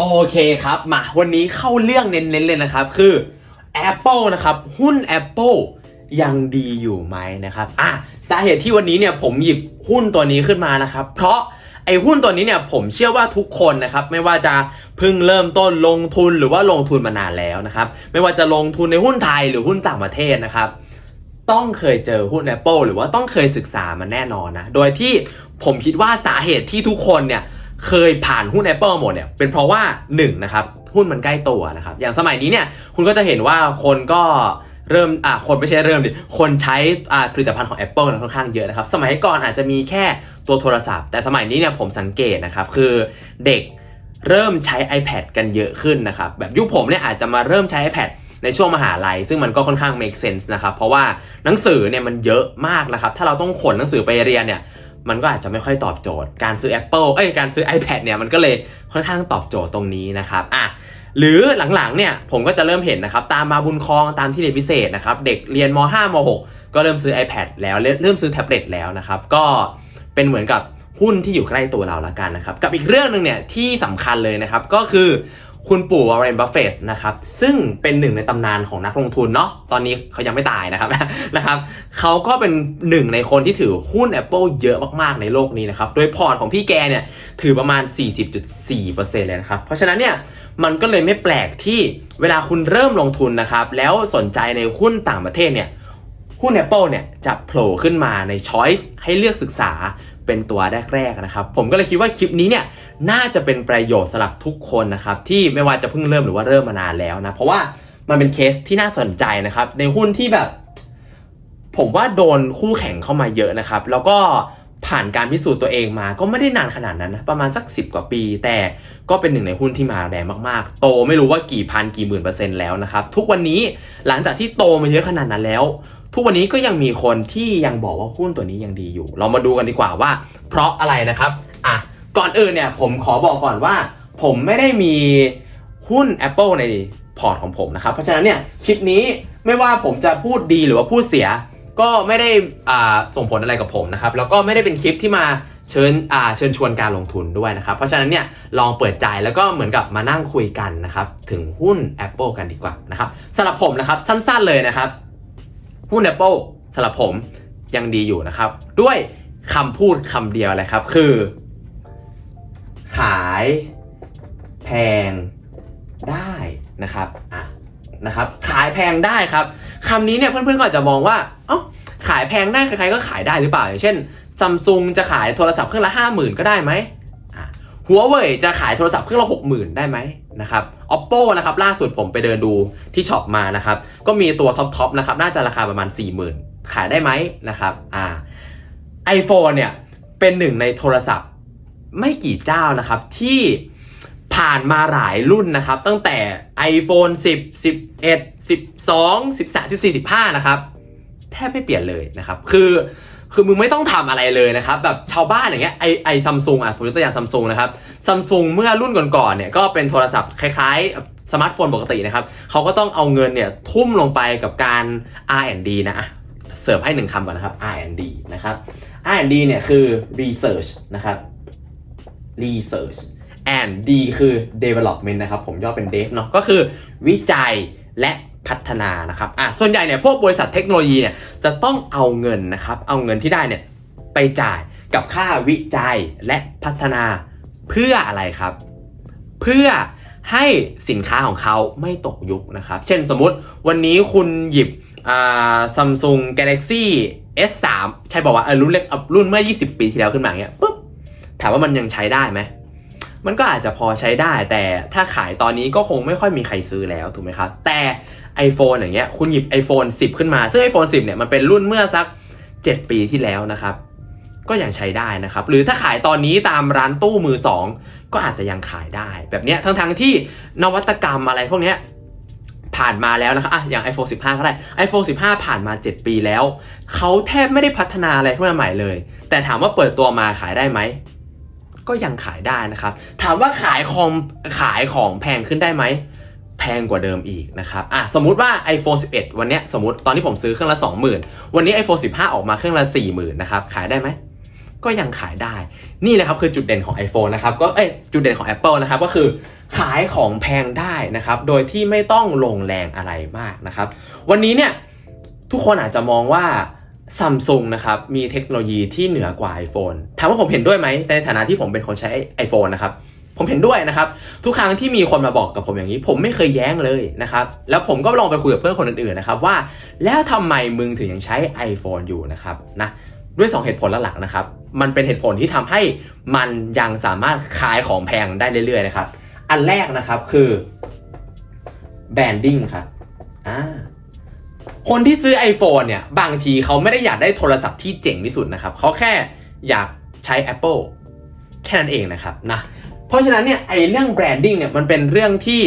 โอเคครับมาวันนี้เข้าเรื่องเน้นๆเลยนะครับ คือ Apple นะครับ หุ้น Apple ยังดีอยู่ไหมนะครับอะสาเหตุที่วันนี้เนี่ยผมหยิบหุ้นตัวนี้ขึ้นมานะครับ เพราะไอ้หุ้นตัวนี้เนี่ยผมเชื่อว่าทุกคนนะครับ ไม่ว่าจะเพิ่งเริ่มต้นลงทุนหรือว่าลงทุนมานานแล้วนะครับ ไม่ว่าจะลงทุนในหุ้นไทยหรือหุ้นต่างประเทศนะครับ ต้องเคยเจอหุ้น Apple หรือว่าต้องเคยศึกษามันแน่นอนนะโดยที่ผมคิดว่าสาเหตุที่ทุกคนเนี่ย เคยผ่านหุ้น Apple หมดเนี่ยเป็นเพราะว่า1นะครับหุ้นมันใกล้ตัวนะครับอย่างสมัยนี้เนี่ยคุณก็จะเห็นว่าคนก็เริ่มอ่าคนไม่ใช่เริ่มดิคนใช้อ่าผลิตภัณฑ์ของ Apple นะค่อนข้างเยอะนะครับ สมัยก่อนอาจจะมีแค่ตัวโทรศัพท์ แต่สมัยนี้เนี่ยผมสังเกตนะครับคือเด็กเริ่มใช้ iPad กันเยอะขึ้นนะครับแบบยุคผมเนี่ยอาจจะมาเริ่มใช้ iPad ในช่วงมหาลัย ซึ่งมันก็ค่อนข้าง make sense นะครับ เพราะว่าหนังสือเนี่ยมันเยอะมากนะครับ ถ้าเราต้องขนหนังสือไปเรียนเนี่ย มันก็อาจจะไม่ค่อยตอบโจทย์ การซื้อ Apple เอ้ยการซื้อ iPad เนี่ยมันก็เลยค่อนข้างตอบโจทย์ตรงนี้นะครับอะหรือหลังๆเนี่ยผมก็จะเริ่มเห็นนะครับตามมาบุญครองตามที่เรียนพิเศษนะครับเด็กเรียนม 5 ม 6 ก็เริ่มซื้อ iPad แล้วเริ่มซื้อแท็บเล็ตแล้วนะครับก็เป็นเหมือนกับหุ้นที่อยู่ใกล้ตัวเราละกันนะครับกับอีกเรื่องหนึ่งเนี่ยที่สำคัญเลยนะครับก็คือ คุณปู่วอร์เรนบัฟเฟตนะครับซึ่งเป็นหนึ่งในตำนานของนักลงทุนเนาะตอนนี้เขายังไม่ตายนะครับนะครับเขาก็เป็นหนึ่งในคนที่ถือหุ้น Apple เยอะมากๆในโลกนี้นะครับโดยพอร์ตของพี่แกเนี่ยถือประมาณ 40.4%เลยนะครับเพราะฉะนั้นเนี่ยมันก็เลยไม่แปลกที่เวลาคุณเริ่มลงทุนนะครับแล้วสนใจในหุ้นต่างประเทศเนี่ยหุ้น Apple เนี่ยจะโผล่ขึ้นมาในช้อยส์ให้เลือกศึกษา เป็นตัวแรกๆนะครับ ผมก็เลยคิดว่าคลิปนี้เนี่ยน่าจะเป็นประโยชน์สำหรับทุกคนนะครับที่ไม่ว่าจะเพิ่งเริ่มหรือว่าเริ่มมานานแล้วนะเพราะว่ามันเป็นเคสที่น่าสนใจนะครับ ในหุ้นที่แบบ ผมว่าโดนคู่แข่งเข้ามาเยอะนะครับ แล้วก็ผ่านการพิสูจน์ตัวเองมาก็ไม่ได้นานขนาดนั้นนะประมาณสัก 10 กว่าปี แต่ก็เป็นหนึ่งในหุ้นที่มาแรงมากๆ โตไม่รู้ว่ากี่พันกี่หมื่นเปอร์เซ็นต์แล้วนะครับ ทุกวันนี้หลังจากที่โตมาเยอะขนาดนั้นแล้ว ทุกวันนี้ก็ยังมีคนที่ยังบอกว่าหุ้นตัวนี้ยังดีอยู่ เรามาดูกันดีกว่าว่า เพราะอะไรนะครับอะก่อนอื่นเนี่ยผมขอบอกก่อนว่า ผมไม่ได้มีหุ้น Apple ในพอร์ตของผมนะครับ เพราะฉะนั้นเนี่ยคลิปนี้ไม่ว่าผมจะพูดดีหรือว่าพูดเสีย ก็ไม่ได้อ่าส่งผลอะไรกับผมนะครับ แล้วก็ไม่ได้เป็นคลิปที่มาเชิญอ่าเชิญชวนการลงทุนด้วยนะครับ เพราะฉะนั้นเนี่ยลองเปิดใจแล้วก็เหมือนกับมานั่งคุยกันนะครับ ถึงหุ้น Apple กันดีกว่านะครับสำหรับผมนะครับสั้นๆเลยนะครับ หุ้น Apple สำหรับผมยังดีอยู่นะครับ ด้วยคำพูดคำเดียวเลยครับ คือ ขายแพงได้นะครับอะนะครับ ขายแพงได้ครับคำนี้เนี่ยเพื่อนๆก็อาจจะมองว่าเอ้าขายแพงได้ใครๆก็ขายได้หรือเปล่าอย่างเช่นซัมซุงจะขายโทรศัพท์เครื่องละห้าหมื่นก็ได้ไหมอะหัวเว่ยจะขายโทรศัพท์เครื่องละหกหมื่นได้ไหม นะครับ oppo นะครับล่าสุดผมไปเดินดูที่ช็อปมานะครับ ก็มีตัวท็อปๆนะครับ น่าจะราคาประมาณ 40,000 ขายได้ไหมนะครับ อ่า iPhone เนี่ย เป็นหนึ่งในโทรศัพท์ไม่กี่เจ้านะครับ ที่ผ่านมาหลายรุ่นนะครับ ตั้งแต่ iPhone 10 11 12 13 14 15 นะครับ แทบไม่เปลี่ยนเลยนะครับ คือ คือมึงไม่ต้องทำอะไรเลยนะครับแบบชาวบ้านอย่างเงี้ยไอไอซัมซุงอะผมยกตัวอย่างซัมซุงนะครับซัมซุงเมื่อรุ่นก่อนๆเนี่ยก็เป็นโทรศัพท์คล้ายๆสมาร์ทโฟนปกตินะครับเขาก็ต้องเอาเงินเนี่ยทุ่มลงไปกับการ R&D นะอะเสิร์ฟให้หนึ่งคำก่อนนะครับ R&D นะครับ R&D เนี่ยคือ research นะครับ research and D คือ development นะครับ ผมย่อเป็น dev เนาะก็คือวิจัยและ พัฒนานะครับอะส่วนใหญ่เนี่ยพวกบริษัทเทคโนโลยีเนี่ยจะต้องเอาเงินนะครับเอาเงินที่ได้เนี่ยไปจ่ายกับค่าวิจัยและพัฒนาเพื่ออะไรครับ เพื่อให้สินค้าของเขาไม่ตกยุคนะครับ เช่นสมมุติวันนี้คุณหยิบอ่า Samsung Galaxy S3 ใช่บอกว่ารุ่นเล็กรุ่นเมื่อ 20 ปีที่แล้วขึ้นมาอย่างเงี้ยปุ๊บถามว่ามันยังใช้ได้ไหม มันก็อาจจะพอใช้ได้ แต่ถ้าขายตอนนี้ก็คงไม่ค่อยมีใครซื้อแล้วถูกไหมครับ แต่ iPhone อย่างเงี้ยคุณหยิบ iPhone 10 ขึ้นมา ซึ่ง iPhone 10 เนี่ยมันเป็นรุ่นเมื่อสัก 7 ปีที่แล้วนะครับ ก็ยังใช้ได้นะครับ หรือถ้าขายตอนนี้ตามร้านตู้มือสองก็อาจจะยังขายได้ แบบเนี้ยทั้งๆที่นวัตกรรมอะไรพวกเนี้ยผ่านมาแล้วนะครับอะอย่าง iPhone 15 ก็ได้ iPhone 15 ผ่านมา 7 ปีแล้ว เขาแทบไม่ได้พัฒนาอะไรขึ้นมาใหม่เลย แต่ถามว่าเปิดตัวมาขายได้ไหม ก็ยังขายได้นะครับ ถามว่าขายของขายของแพงขึ้นได้ไหมแพงกว่าเดิมอีกนะครับ อะ สมมุติว่า iPhone 11 วันเนี้ยสมมติตอนที่ผมซื้อเครื่องละ 20,000 วันนี้ iPhone 15 ออกมาเครื่องละ 40,000 นะครับ ขายได้ไหมก็ก็ยังขายได้ นี่แหละครับคือจุดเด่นของ iPhone นะครับ ก็ เอ้ย จุดเด่นของ Apple นะครับ ก็คือขายของแพงได้นะครับ โดยที่ไม่ต้องลงแรงอะไรมากนะครับ วันนี้เนี่ยทุกคนอาจจะมองว่า ซัมซุงนะครับมีเทคโนโลยีที่เหนือกว่า iPhone ถามว่าผมเห็นด้วยไหมในฐานะที่ผมเป็นคนใช้ iPhone นะครับผมเห็นด้วยนะครับ ทุกครั้งที่มีคนมาบอกกับผมอย่างนี้ ผมไม่เคยแย้งเลยนะครับ แล้วผมก็ลองไปคุยกับเพื่อนคนอื่นๆนะครับว่า แล้วทำไมมึงถึงยังใช้ iPhone อยู่นะครับนะด้วย 2 เหตุผลหลักๆนะครับ มันเป็นเหตุผลที่ทำให้มันยังสามารถขายของแพงได้เรื่อยๆนะครับ อันแรกนะครับคือแบรนดิ้งครับอ่า คนที่ซื้อ iPhone เนี่ย บางทีเขาไม่ได้อยากได้โทรศัพท์ที่เจ๋งที่สุดนะครับ เขาแค่อยากใช้ Apple แค่นั้นเองนะครับนะ เพราะฉะนั้นเนี่ยไอ้เรื่องแบรนดิ้งเนี่ยมันเป็นเรื่องที่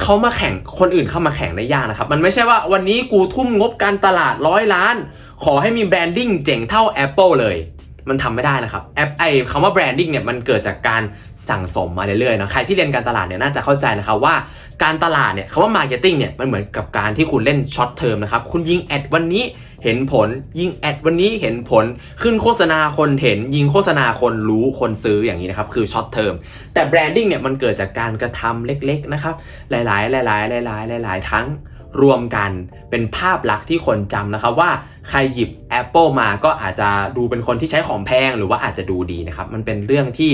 เขามาแข่งคนอื่นเข้ามาแข่งได้ยากนะครับ มันไม่ใช่ว่าวันนี้กูทุ่มงบการตลาดร้อยล้าน ขอให้มีแบรนดิ้งเจ๋งเท่า Apple เลย มันทำไม่ได้นะครับแอปไอคำว่าแบรนดิ้งเนี่ยมันเกิดจากการสั่งสมมาเรื่อยๆนะใครที่เรียนการตลาดเนี่ยน่าจะเข้าใจนะครับว่าการตลาดเนี่ยคำว่ามาร์เก็ตติ้งเนี่ยมันเหมือนกับการที่คุณเล่นช็อตเทอมนะครับคุณยิงแอดวันนี้เห็นผลยิงแอดวันนี้เห็นผลขึ้นโฆษณาคนเห็น ยิงโฆษณาคนรู้คนซื้ออย่างนี้นะครับคือช็อตเทอมแต่แบรนดิ้งเนี่ยมันเกิดจากการกระทำเล็กๆนะครับหลายๆ หลายๆ หลายๆ หลายๆทั้ง รวมกันเป็นภาพลักษณ์ที่คนจำนะครับว่าใครหยิบ Apple มาก็อาจจะดูเป็นคนที่ใช้ของแพงหรือว่าอาจจะดูดีนะครับ มันเป็นเรื่องที่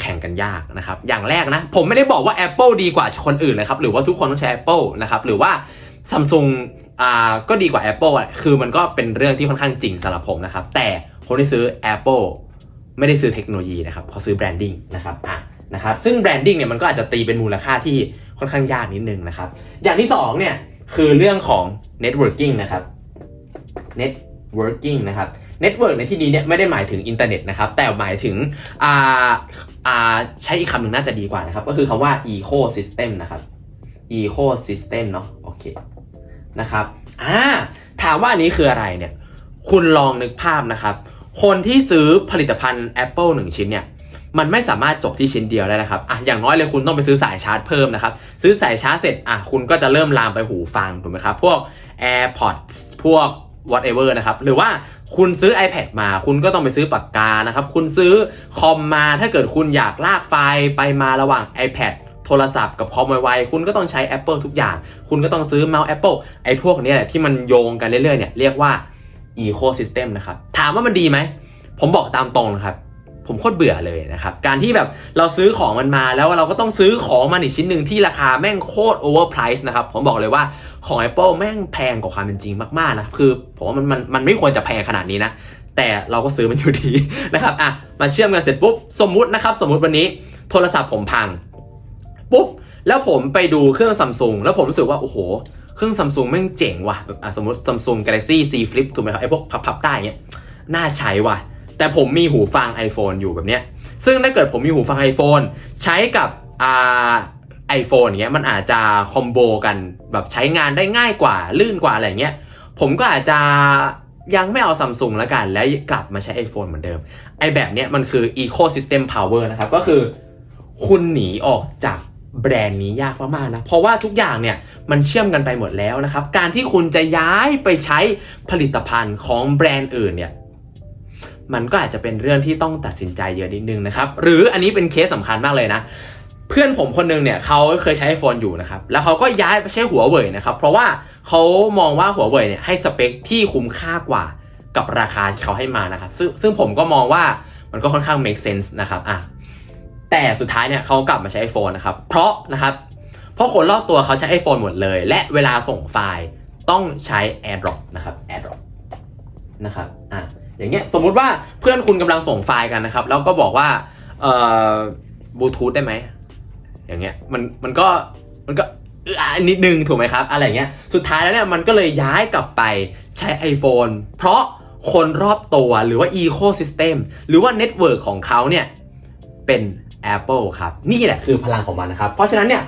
แข่งกันยากนะครับ อย่างแรกนะ ผมไม่ได้บอกว่า Apple ดีกว่าคนอื่นนะครับ หรือว่าทุกคนต้องใช้ Apple นะครับ หรือว่า Samsung อ่าก็ดีกว่า Apple อะคือมันก็เป็นเรื่องที่ค่อนข้างจริงสำหรับผมนะครับ แต่คนที่ซื้อ Apple ไม่ได้ซื้อเทคโนโลยีนะครับเขาซื้อแบรนดิ้งนะครับอะนะครับ ซึ่งแบรนดิ้งเนี่ยมันก็อาจจะตีเป็นมูลค่าที่ค่อนข้างยากนิดนึงนะครับ อย่างที่สองเนี่ย คือเรื่องของ networking นะครับ networking นะครับ network ในที่นี้เนี่ยไม่ได้หมายถึงอินเทอร์เน็ตนะครับ แต่หมายถึงอ่าอ่าใช้อีกคำหนึ่งน่าจะดีกว่านะครับ ก็คือคำว่า ecosystem นะครับ ecosystem เนาะโอเคนะครับอ่าถามว่านนี้คืออะไรเนี่ย คุณลองนึกภาพนะครับ คนที่ซื้อผลิตภัณฑ์ Apple 1 ชิ้นเนี่ย มันไม่สามารถจบที่ชิ้นเดียวได้นะครับอะอย่างน้อยเลยคุณต้องไปซื้อสายชาร์จเพิ่มนะครับซื้อสายชาร์จเสร็จอะคุณก็จะเริ่มลามไปหูฟังถูกไหมครับพวก AirPods พวก whatever นะครับหรือว่าคุณซื้อ iPad มา คุณก็ต้องไปซื้อปากกานะครับ คุณซื้อคอมมาถ้าเกิดคุณอยากลากไฟล์ไปมาระหว่าง iPad โทรศัพท์กับคอมไวๆคุณก็ต้องใช้ Apple ทุกอย่าง คุณก็ต้องซื้อเมาส์ Apple ไอ้พวกนี้แหละที่มันโยงกันเรื่อยๆเนี่ยเรียกว่า ecosystem นะครับ ถามว่ามันดีไหม ผมบอกตามตรงนะครับ ผมโคตรเบื่อเลยนะครับ การที่แบบเราซื้อของมันมาแล้วเราก็ต้องซื้อของมันอีกชิ้นหนึ่งที่ราคาแม่งโคตรโอเวอร์ไพรส์นะครับ ผมบอกเลยว่าของ Apple แม่งแพงกว่าความเป็นจริงมากๆนะคือผมว่ามันมันมันไม่ควรจะแพงขนาดนี้นะ แต่เราก็ซื้อมันอยู่ดีนะครับอะมาเชื่อมกันเสร็จปุ๊บสมมุตินะครับสมมุติวันนี้โทรศัพท์ผมพังปุ๊บแล้วผมไปดูเครื่องซัมซุงแล้วผมรู้สึกว่าโอ้โหเครื่องซัมซุงแม่งเจ๋งว่ะแบบอะสมมติซัมซุง Galaxy Z Flip ถูกไหมครับไอ้พวกพับๆได้เงี้ยน่าใช้ว่ะ แต่ผมมีหูฟัง iPhone อยู่แบบเนี้ย ซึ่งถ้าเกิดผมมีหูฟัง iPhone ใช้กับอ่าไอโฟนเงี้ยมันอาจจะคอมโบกันแบบใช้งานได้ง่ายกว่าลื่นกว่าอะไรเงี้ยผมก็อาจจะยังไม่เอาซัมซุงแล้วกัน แล้วกลับมาใช้ iPhone เหมือนเดิม ไอแบบเนี้ยมันคือ ecosystem power นะครับ ก็คือคุณหนีออกจากแบรนด์นี้ยากมากๆนะ เพราะว่าทุกอย่างเนี่ยมันเชื่อมกันไปหมดแล้วนะครับ การที่คุณจะย้ายไปใช้ผลิตภัณฑ์ของแบรนด์อื่นเนี่ย มันก็อาจจะเป็นเรื่องที่ต้องตัดสินใจเยอะนิดนึงนะครับ หรืออันนี้เป็นเคสสำคัญมากเลยนะ เพื่อนผมคนหนึงเนี่ยเขาเคยใช้ iPhone อยู่นะครับ แล้วเขาก็ย้ายไปใช้หัวเว่ยนะครับ เพราะว่าเขามองว่าหัวเว่ยเนี่ยให้สเปคที่คุ้มค่ากว่ากับราคาที่เขาให้มานะครับ ซึ่งซึ่งผมก็มองว่ามันก็ค่อนข้าง make sense นะครับอะแต่สุดท้ายเนี่ยเขากลับมาใช้ iPhone นะครับ เพราะนะครับเพราะคนรอบตัวเขาใช้ iPhone หมดเลย และเวลาส่งไฟล์ต้องใช้ AirDrop นะครับ AirDrop นะครับอะ อย่างเงี้ยสมมุติว่าเพื่อนคุณกำลังส่งไฟล์กันนะครับ แล้วก็บอกว่าเอ่อบลูทูธได้ไหมอย่างเงี้ยมันมันก็มันก็เออนิดนึงถูกไหมครับอะไรเงี้ยสุดท้ายแล้วเนี่ยมันก็เลยย้ายกลับไปใช้ iPhone เพราะคนรอบตัวหรือว่า Ecosystem หรือว่าเน็ตเวิร์กของเขาเนี่ยเป็น Apple ครับ นี่แหละคือพลังของมันนะครับ เพราะฉะนั้นเนี่ย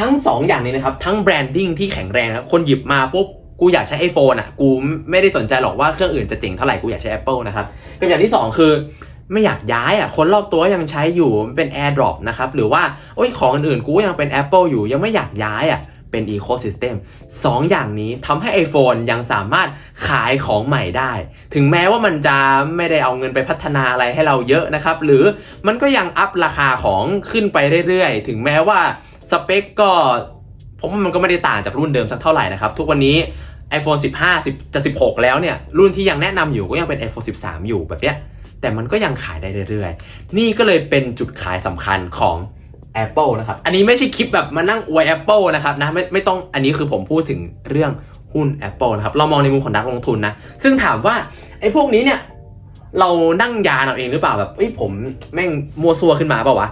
ทั้ง 2อย่างนี้นะครับ ทั้งแบรนดิ้งที่แข็งแรงนะคนหยิบมาปุ๊บ กูอยากใช้ iPhone อะ กูไม่ได้สนใจหรอกว่าเครื่องอื่นจะเจ๋งเท่าไหร่ กูอยากใช้ Apple นะครับกับอย่างที่ 2 คือไม่อยากย้ายอะ คนรอบตัวยังใช้อยู่มันเป็น AirDrop นะครับ หรือว่า โอ้ยของอื่นๆ กูยังเป็น Apple อยู่ ยังไม่อยากย้ายอะ เป็น Ecosystem สองอย่างนี้ทำให้ iPhone ยังสามารถขายของใหม่ได้ ถึงแม้ว่ามันจะไม่ได้เอาเงินไปพัฒนาอะไรให้เราเยอะนะครับ หรือมันก็ยังอัพราคาของขึ้นไปเรื่อยๆ ถึงแม้ว่าสเปคก็ ผมว่ามันก็ไม่ได้ต่างจากรุ่นเดิมสักเท่าไหร่นะครับ ทุกวันนี้ iPhone 15 10จะ16 แล้วเนี่ย รุ่นที่ยังแนะนำอยู่ก็ยังเป็น iPhone 13 อยู่แบบเนี้ยแต่มันก็ยังขายได้เรื่อยๆ นี่ก็เลยเป็นจุดขายสำคัญของ Apple นะครับ อันนี้ไม่ใช่คลิปแบบมานั่งอวย Apple นะครับนะไม่ไม่ต้องอันนี้คือผมพูดถึงเรื่องหุ้น Apple นะครับ เรามองในมุมของนักลงทุนนะ ซึ่งถามว่าไอ้พวกนี้เนี่ยเรานั่งยานเอาเองหรือเปล่าแบบเอ้ยผมแม่งมัวซัวขึ้นมาเปล่าวะ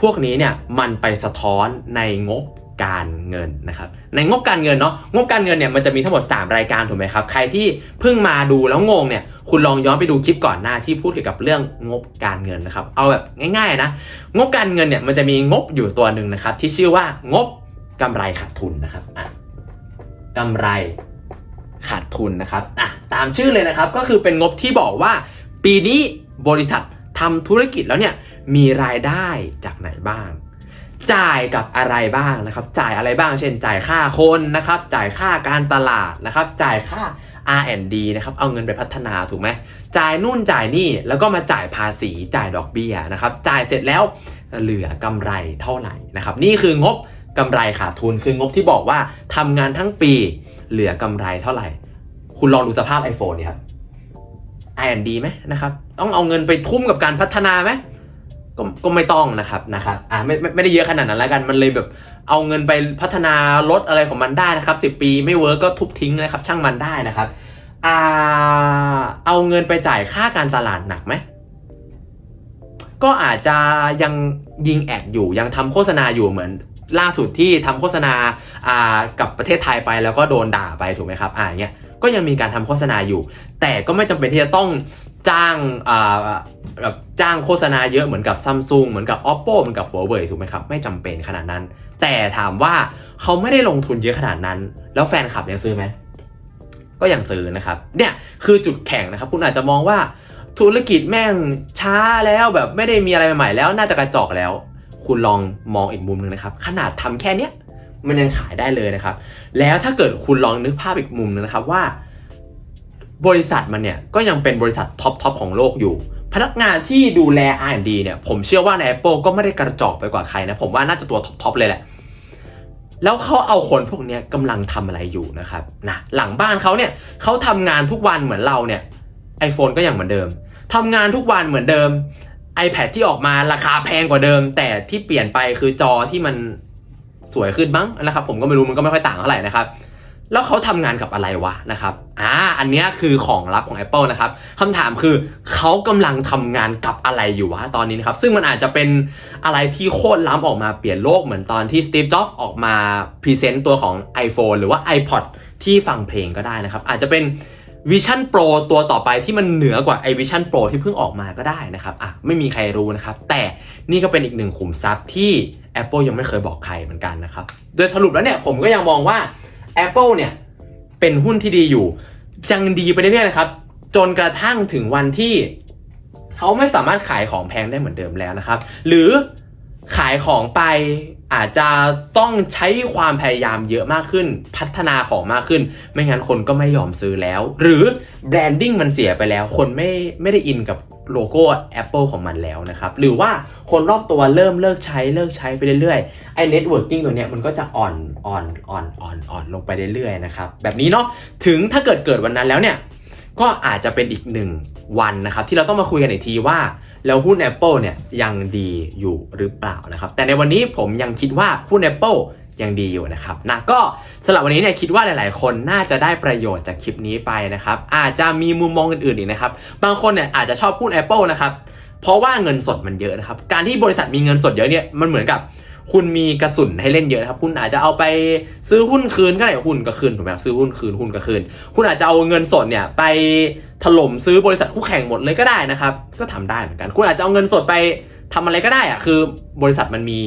พวกนี้เนี่ยมันไปสะท้อนในงบ การเงินนะครับในงบการเงินเนาะงบการเงินเนี่ยมันจะมีทั้งหมด 3 รายการถูกไหมครับใครที่เพิ่งมาดูแล้วงงเนี่ยคุณลองย้อนไปดูคลิปก่อนหน้าที่พูดเกี่ยวกับเรื่องงบการเงินนะครับเอาแบบง่ายๆนะงบการเงินเนี่ยมันจะมีงบอยู่ตัวหนึ่งนะครับที่ชื่อว่างบกำไรขาดทุนนะครับอะกำไรขาดทุนนะครับอะตามชื่อเลยนะครับก็คือเป็นงบที่บอกว่า ปีนี้บริษัททำธุรกิจแล้วเนี่ยมีรายได้จากไหนบ้าง จ่ายกับอะไรบ้างนะครับ จ่ายอะไรบ้าง เช่น จ่ายค่าคนนะครับ จ่ายค่าการตลาดนะครับ จ่ายค่า R&D นะครับ เอาเงินไปพัฒนาถูกไหม จ่ายนู่นจ่ายนี่ แล้วก็มาจ่ายภาษี จ่ายดอกเบี้ยนะครับ จ่ายเสร็จแล้วเหลือกำไรเท่าไหร่นะครับ นี่คืองบกำไรขาดทุน คืองบที่บอกว่าทำงานทั้งปีเหลือกำไรเท่าไหร่ คุณลองดูสภาพ iPhone นี่ครับ R&D ไหมนะครับ ต้องเอาเงินไปทุ่มกับการพัฒนาไหม ก็ก็ไม่ต้องนะครับนะครับอ่าไม่ไม่ไม่ได้เยอะขนาดนั้นแล้วกันมันเลยแบบเอาเงินไปพัฒนารถอะไรของมันได้นะครับสิปีไม่เวิร์กก็ทุบทิ้งนะครับ ช่างมันได้นะครับอ่าเอาเงินไปจ่ายค่าการตลาดหนักไหมก็อาจจะยังยิงแอดอยู่ยังทำโฆษณาอยู่เหมือนล่าสุดที่ทำโฆษณาอ่ากับประเทศไทยไปแล้วก็โดนด่าไปถูกไหมครับอ่าเงี้ย ก็ยังมีการทำโฆษณาอยู่ แต่ก็ไม่จำเป็นที่จะต้องจ้างแบบจ้างโฆษณาเยอะเหมือนกับซัมซุงเหมือนกับ oppo เหมือนกับ huawei ถูกไหมครับ ไม่จำเป็นขนาดนั้น แต่ถามว่าเขาไม่ได้ลงทุนเยอะขนาดนั้น แล้วแฟนคลับยังซื้อไหมก็ยังซื้อนะครับ เนี่ยคือจุดแข็งนะครับ คุณอาจจะมองว่าธุรกิจแม่งช้าแล้วแบบไม่ได้มีอะไรใหม่ๆแล้ว น่าจะกระจอกแล้ว คุณลองมองอีกมุมหนึ่งนะครับ ขนาดทำแค่เนี้ย มันยังขายได้เลยนะครับ แล้วถ้าเกิดคุณลองนึกภาพอีกมุมหนึงนะครับว่า บริษัทมันเนี่ยก็ยังเป็นบริษัทท็อปทอปของโลกอยู่ พนักงานที่ดูแล R&D เนี่ยผมเชื่อว่าใน Apple ก็ไม่ได้กระจอกไปกว่าใครนะ ผมว่าน่าจะตัวท็อปๆเลยแหละแล้วเขาเอาคนพวกนี้กำลังทำอะไรอยู่นะครับนะหลังบ้านเขาเนี่ยเขาทำงานทุกวันเหมือนเราเนี่ย iPhone ก็ยังเหมือนเดิมทำงานทุกวันเหมือนเดิม iPad ที่ออกมาราคาแพงกว่าเดิม แต่ที่เปลี่ยนไปคือจอที่มัน สวยขึ้นบ้างนะครับผมก็ไม่รู้มันก็ไม่ค่อยต่างเท่าไหร่นะครับแล้วเขาทำงานกับอะไรวะนะครับอ่าอันนี้คือของลับของ Apple นะครับคำถามคือเขากำลังทำงานกับอะไรอยู่วะตอนนี้นะครับซึ่งมันอาจจะเป็นอะไรที่โคตรล้ำออกมาเปลี่ยนโลกเหมือนตอนที่ Steve Jobs ออกมาพรีเซนต์ตัวของ iPhone หรือว่า iPod ที่ฟังเพลงก็ได้นะครับอาจจะเป็น Vision Pro ตัวต่อไปที่มันเหนือกว่าไอ Vision Pro ที่เพิ่งออกมาก็ได้นะครับอะไม่มีใครรู้นะครับแต่นี่ก็เป็นอีกหนึ่งขุมทรัพย์ที่ Apple ยังไม่เคยบอกใครเหมือนกันนะครับ โดยสรุปแล้วเนี่ยผมก็ยังมองว่า Apple เนี่ยเป็นหุ้นที่ดีอยู่ยังดีไปเรื่อยๆนะครับ จนกระทั่งถึงวันที่เขาไม่สามารถขายของแพงได้เหมือนเดิมแล้วนะครับ หรือขายของไปอาจจะต้องใช้ความพยายามเยอะมากขึ้น พัฒนาของมากขึ้น ไม่งั้นคนก็ไม่ยอมซื้อแล้ว หรือแบรนดิ้งมันเสียไปแล้ว คนไม่ไม่ได้อินกับ โลโก้ Apple ของมันแล้วนะครับ หรือว่าคนรอบตัวเริ่มเลิกใช้เลิกใช้ไปเรื่อยๆไอ้เน็ตเวิร์กิ่งตัวเนี้ยมันก็จะอ่อนอ่อนอ่อนอ่อนอ่อนลงไปเรื่อยๆนะครับแบบนี้เนาะถึงถ้าเกิดเกิดวันนั้นแล้วเนี่ยก็อาจจะเป็นอีกหนึ่งวันนะครับที่เราต้องมาคุยกันอีกทีว่า แล้วหุ้น Apple เนี่ยยังดีอยู่หรือเปล่านะครับแต่ในวันนี้ผมยังคิดว่าหุ้น Apple ยังดีอยู่นะครับนะก็สำหรับวันนี้เนี่ยคิดว่าหลาย ๆ คนน่าจะได้ประโยชน์จากคลิปนี้ไปนะครับ อาจจะมีมุมมองอื่นๆอีกนะครับ บางคนเนี่ยอาจจะชอบหุ้น Apple นะครับเพราะว่าเงินสดมันเยอะนะครับ การที่บริษัทมีเงินสดเยอะเนี่ยมันเหมือนกับคุณมีกระสุนให้เล่นเยอะนะครับ คุณอาจจะเอาไปซื้อหุ้นคืนก็ได้หุ้นก็คืนถูกไหมครับซื้อหุ้นคืนหุ้นก็คืน คุณอาจจะเอาเงินสดเนี่ยไปถล่มซื้อบริษัทคู่แข่งหมดเลยก็ได้นะครับ ก็ทำได้เหมือนกัน คุณอาจจะเอาเงินสดไปทำอะไรก็ได้อะคือบริษัทมันมี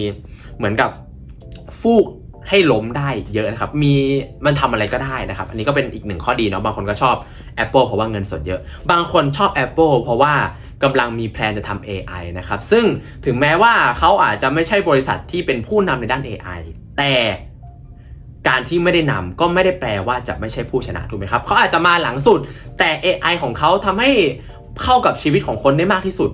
เหมือนกับฟูก ให้ล้มได้เยอะนะครับ มีมันทำอะไรก็ได้นะครับ อันนี้ก็เป็นอีกหนึ่งข้อดีเนาะ บางคนก็ชอบ Apple เพราะว่าเงินสดเยอะ บางคนชอบ Apple เพราะว่ากำลังมีแพลนจะทำ AI นะครับ ซึ่งถึงแม้ว่าเขาอาจจะไม่ใช่บริษัทที่เป็นผู้นำในด้าน AI แต่การที่ไม่ได้นำก็ไม่ได้แปลว่าจะไม่ใช่ผู้ชนะถูกไหมครับเขาอาจจะมาหลังสุด แต่ AI ของเขาทำให้เข้ากับชีวิตของคนได้มากที่สุด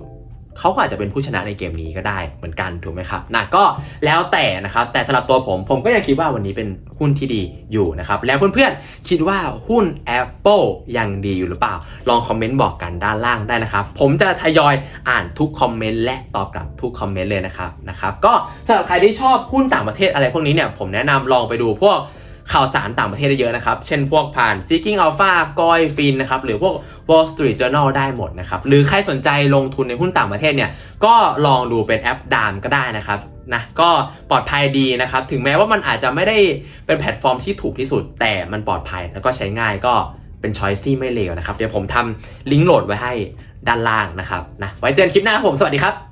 เขาก็อาจจะเป็นผู้ชนะในเกมนี้ก็ได้เหมือนกันถูกไหมครับนะก็แล้วแต่นะครับ แต่สำหรับตัวผมผมก็ยังคิดว่าวันนี้เป็นหุ้นที่ดีอยู่นะครับ แล้วเพื่อนๆ คิดว่าหุ้น Apple ยังดีอยู่หรือเปล่า ลองคอมเมนต์บอกกันด้านล่างได้นะครับ ผมจะทยอยอ่านทุกคอมเมนต์และตอบกลับทุกคอมเมนต์เลยนะครับนะครับ ก็สำหรับใครที่ชอบหุ้นต่างประเทศอะไรพวกนี้เนี่ยผมแนะนำลองไปดูพวก ข่าวสารต่างประเทศได้เยอะนะครับ เช่นพวกผ่าน Seeking Alpha กอยฟินนะครับ หรือพวก Wall Street Journal ได้หมดนะครับ หรือใครสนใจลงทุนในหุ้นต่างประเทศเนี่ย ก็ลองดูเป็นแอปดามก็ได้นะครับนะก็ปลอดภัยดีนะครับ ถึงแม้ว่ามันอาจจะไม่ได้เป็นแพลตฟอร์มที่ถูกที่สุด แต่มันปลอดภัยแล้วก็ใช้ง่ายก็เป็นช้อยส์ที่ไม่เลวนะครับ เดี๋ยวผมทำลิงก์โหลดไว้ให้ด้านล่างนะครับนะไว้เจอกันคลิปหน้าครับผมสวัสดีครับ